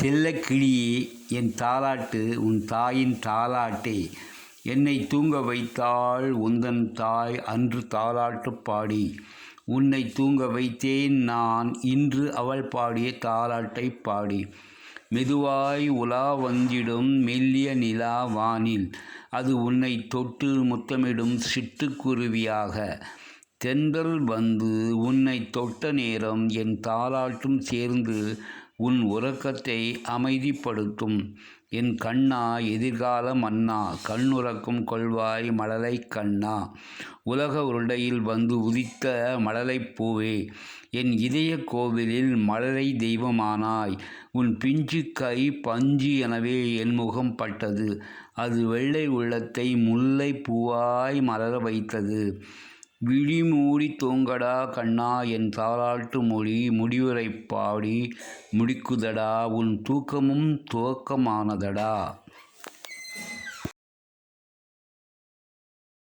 செல்லக்கிளியே என் தாலாட்டு உன் தாயின் தாலாட்டே என்னை தூங்க வைத்தாள் உந்தன் தாய் அன்று தாலாட்டு பாடி. உன்னை தூங்க வைத்தேன் நான் இன்று அவள் பாடிய தாலாட்டை பாடி. மெதுவாய் உலா வந்திடும் மெல்லிய நிலா வானில். அது உன்னை தொட்டு முத்தமிடும் சிட்டுக்குருவியாக தென்றல் வந்து உன்னை தொட்ட நேரம் என் தாலாட்டும் சேர்ந்து உன் உறக்கத்தை அமைதிப்படுத்தும். என் கண்ணா எதிர்கால மன்னா கண்ணுறக்கும் கொள்வாய் மழலை கண்ணா. உலக உருண்டையில் வந்து உதித்த மழலைப் பூவே என் இதய கோவிலில் மழலை தெய்வமானாய். உன் பிஞ்சு கை பஞ்சு எனவே என் முகம் பட்டது. அது வெள்ளை உள்ளத்தை முல்லை பூவாய் மலர வைத்தது. விழி மூடி தூங்கடா கண்ணா என் தாலாட்டு மொழி முடிவுரை பாடி முடிக்குதடா உன் தூக்கமும் துவக்கமானதடா.